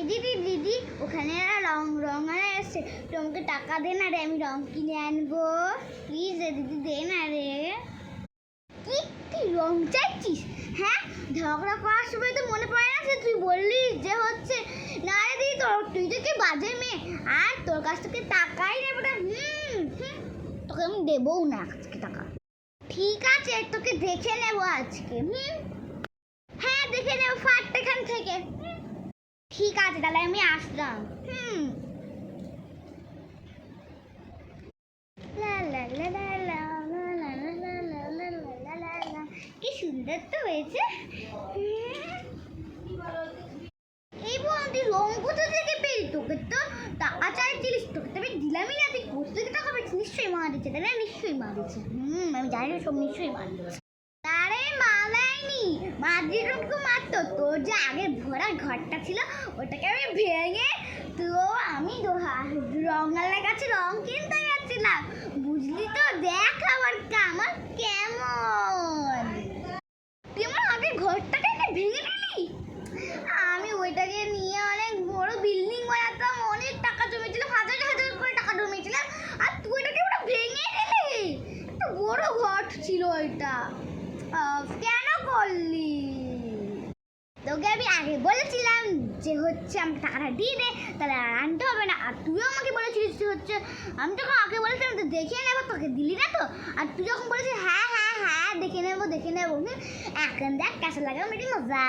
এই দিদি দিদি, ওখানে রং রং আর এসছে তুই আমাকে টাকা দে না রে, আমি রং কিনে আনব। প্লিজ রে দিদি, দে না রে। কি তুই রং চাইছিস? হ্যাঁ ঝগড়া করার সময় তো মনে পড়ে না তুই বললি যে হচ্ছে, না রে দিদি, তোর, তুই তো কি বাজে মেয়ে? আর তোর কাছ থেকে টাকাই নেব না। হুম তোকে আমি দেবও না আজকে টাকা। ঠিক আছে, তোকে দেখে নেব আজকে, হুম। হ্যাঁ দেখে নেব ফাট এখান থেকে। ঠিক আছে তাহলে আমি আসলাম হুম কি সুন্দর তো হয়েছে এই বন্ধু রং কোথা থেকে পেয়ে তোকে তো আচার জিনিস তোকে তো আমি দিলামই না তুই কোথা থেকে টাকা পেয়েছিস নিশ্চয়ই মারিছে তাই না নিশ্চয়ই মারিছে হম আমি জানি সব নিশ্চয়ই মারিছে তারে মা দেয়নি মা মারতো। তোর যে আগে ভরা ঘরটা ছিল, ওটাকে আমি ভেঙে তো আমি রঙালের কাছে রং কিনতে যাচ্ছিলাম। বুঝলি তো, দেখ আমার কেমন কেমন। তুই আমার আগে ঘরটাকে ভেঙে দিলি আমি ওইটাকে নিয়ে অনেক বড় বিল্ডিং বানাতাম, অনেক টাকা জমেছিলাম হাজার হাজার করে টাকা জমেছিলাম আর তুই ওটাকে পুরো ভেঙে দিলি। একটা বড় ঘর ছিল ওইটা। কেন করলি তোকে আমি আগে বলেছিলাম যে হচ্ছে আমি টাকাটা দিয়ে দে তাহলে আর আনতে হবে না। আর তুইও আমাকে বলেছিলিস যে হচ্ছে, আমি যখন আগে বলেছিলাম তো দেখে নেব, তোকে দিলি না তো? আর তুই যখন বলেছিস হ্যাঁ হ্যাঁ হ্যাঁ দেখে নেব দেখে নেব এখন দেখ কাছে লাগাম এটি মজা।